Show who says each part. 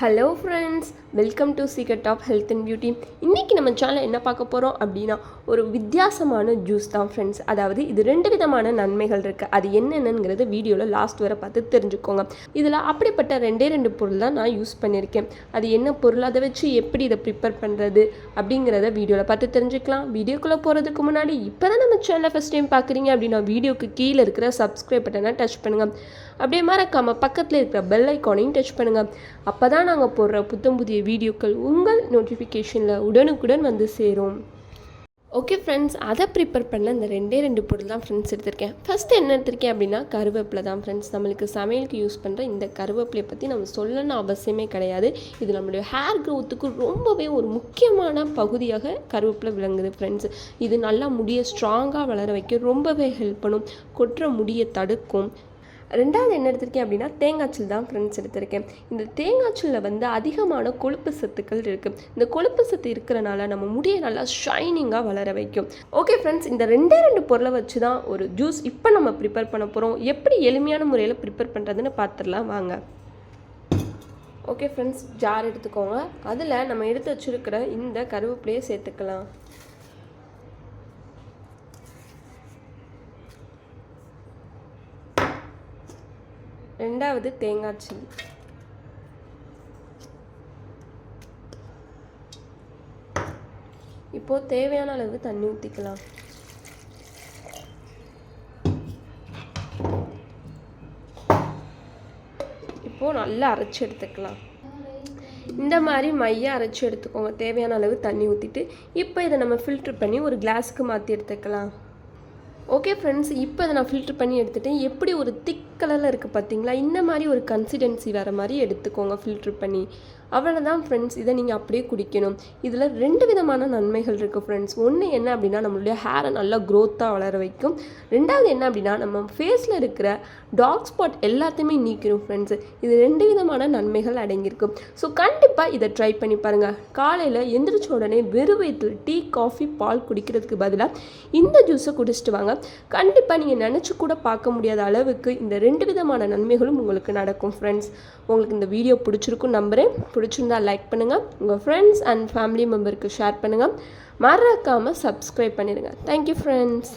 Speaker 1: Hello friends welcome to secret of health and beauty இன்றைக்கி நம்ம channel என்ன பார்க்க போகிறோம் அப்படின்னா ஒரு வித்தியாசமான ஜூஸ் தான் ஃப்ரெண்ட்ஸ் அதாவது இது ரெண்டு விதமான நன்மைகள் இருக்குது அது என்னென்னங்கிறது வீடியோவில் லாஸ்ட் வரை பார்த்து தெரிஞ்சுக்கோங்க. இதில் அப்படிப்பட்ட ரெண்டே ரெண்டு பொருள் தான் நான் யூஸ் பண்ணியிருக்கேன். அது என்ன பொருள் அதை வச்சு எப்படி இதை ப்ரிப்பேர் பண்ணுறது அப்படிங்கிறத வீடியோவில் பார்த்து தெரிஞ்சுக்கலாம். வீடியோக்குள்ளே போகிறதுக்கு முன்னாடி இப்போ தான் நம்ம சேனலை ஃபஸ்ட் டைம் பார்க்குறீங்க அப்படின்னா வீடியோக்கு கீழே இருக்கிற சப்ஸ்கிரைப் பட்டனை டச் பண்ணுங்கள் அப்படியே மறக்காமல் பக்கத்தில் இருக்கிற பெல் ஐக்கானையும் டச் பண்ணுங்கள் அப்போ தான் நாங்கள் போடுற புத்தம் புதிய வீடியோக்கள் உங்கள் நோட்டிஃபிகேஷனில் உடனுக்குடன் வந்து சேரும். ஓகே ஃப்ரெண்ட்ஸ் அதை ப்ரிப்பேர் பண்ண இந்த ரெண்டே ரெண்டு பொருள் தான் ஃப்ரெண்ட்ஸ் எடுத்திருக்கேன். ஃபஸ்ட்டு என்ன எடுத்திருக்கேன் அப்படின்னா கருவேப்பிலை தான் ஃப்ரெண்ட்ஸ் நம்மளுக்கு சமையலுக்கு யூஸ் பண்ணுற இந்த கருவேப்பிலையை பற்றி நம்ம சொல்லணும்னு அவசியமே கிடையாது. இது நம்மளுடைய ஹேர் க்ரோத்துக்கு ரொம்பவே ஒரு முக்கியமான பகுதியாக கருவேப்பிலை விளங்குது ஃப்ரெண்ட்ஸ் இது நல்லா முடியை ஸ்ட்ராங்காக வளர வைக்க ரொம்பவே ஹெல்ப் பண்ணும். கொட்டுற முடியை தடுக்கும். ரெண்டாவது என்ன எடுத்திருக்கேன் அப்படின்னா தேங்காய்ச்சல் தான் ஃப்ரெண்ட்ஸ் எடுத்திருக்கேன். இந்த தேங்காய்ச்சலில் வந்து அதிகமான கொழுப்பு சத்துக்கள் இருக்குது இந்த கொழுப்பு சத்து இருக்கிறனால நம்ம முடியை நல்லா ஷைனிங்காக வளர வைக்கும். ஓகே ஃப்ரெண்ட்ஸ் இந்த ரெண்டே ரெண்டு பொருளை வச்சு தான் ஒரு ஜூஸ் இப்போ நம்ம ப்ரிப்பேர் பண்ண போகிறோம் எப்படி எளிமையான முறையில் ப்ரிப்பேர் பண்ணுறதுன்னு பார்த்துடலாம் வாங்க. ஓகே ஃப்ரெண்ட்ஸ் ஜார் எடுத்துக்கோங்க. அதில் நம்ம எடுத்து வச்சுருக்கிற இந்த கருவேப்பிலையை சேர்த்துக்கலாம். ரெண்டாவது தேங்காய் சில்லி இப்போது தேவையான அளவு தண்ணி ஊற்றிக்கலாம் இப்போது நல்லா அரைச்சி எடுத்துக்கலாம். இந்த மாதிரி மைய அரைச்சி எடுத்துக்கோங்க. தேவையான அளவு தண்ணி ஊற்றிட்டு இப்போ இதை நம்ம ஃபில்ட்ரு பண்ணி ஒரு கிளாஸுக்கு மாற்றி எடுத்துக்கலாம். ஓகே ஃப்ரெண்ட்ஸ் இப்போ இதை நான் ஃபில்ட்ரு பண்ணி எடுத்துட்டேன். எப்படி ஒரு திக் கலரில் இருக்குது பார்த்தீங்களா இந்த மாதிரி ஒரு கன்சிடென்சி வர மாதிரி எடுத்துக்கோங்க ஃபில்ட்ரு பண்ணி. அவ்வளோதான் ஃப்ரெண்ட்ஸ் இதை நீங்கள் அப்படியே குடிக்கணும். இதில் ரெண்டு விதமான நன்மைகள் இருக்குது ஃப்ரெண்ட்ஸ் ஒன்று என்ன அப்படின்னா நம்மளுடைய ஹேரை நல்லா க்ரோத்தாக வளர வைக்கும். ரெண்டாவது என்ன அப்படின்னா நம்ம ஃபேஸில் இருக்கிற டார்க் ஸ்பாட் எல்லாத்தையுமே நீக்கணும் ஃப்ரெண்ட்ஸ் இது ரெண்டு விதமான நன்மைகள் அடங்கியிருக்கும். ஸோ கண்டிப்பாக இதை ட்ரை பண்ணி பாருங்கள் காலையில் எந்திரிச்ச உடனே வெறும் வயிற்றில் டீ காஃபி பால் குடிக்கிறதுக்கு பதிலாக இந்த ஜூஸை குடிச்சிட்டு வாங்க. கண்டிப்பாக நீங்கள் நினச்சி கூட பார்க்க முடியாத அளவுக்கு இந்த ரெண்டு விதமான நன்மைகளும் உங்களுக்கு நடக்கும் ஃப்ரெண்ட்ஸ் உங்களுக்கு இந்த வீடியோ பிடிச்சிருக்கும் நம்புகிறேன் பிடிச்சிருந்தா லைக் பண்ணுங்கள் உங்கள் ஃப்ரெண்ட்ஸ் அண்ட் ஃபேமிலி மெம்பருக்கு ஷேர் பண்ணுங்கள் மறக்காமல் சப்ஸ்கிரைப் பண்ணிடுங்க. Thank you friends